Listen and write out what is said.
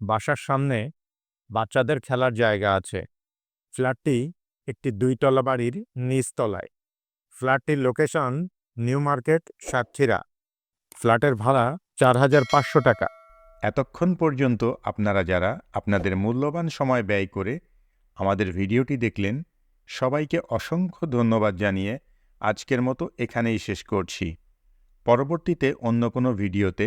বাসার সামনে বাচ্চাদের খেলার জায়গা আছে। ফ্ল্যাটটি একটি দুইতলা বাড়ির নিচতলায়। ফ্ল্যাটটির লোকেশন নিউ মার্কেট, সাতক্ষীরা। ফ্ল্যাটের ভাড়া চার হাজার পাঁচশো টাকা। এতক্ষণ পর্যন্ত আপনারা যারা আপনাদের মূল্যবান সময় ব্যয় করে আমাদের ভিডিওটি দেখলেন, সবাইকে অসংখ্য ধন্যবাদ জানিয়ে আজকের মতো এখানেই শেষ করছি। পরবর্তীতে অন্য কোনো ভিডিওতে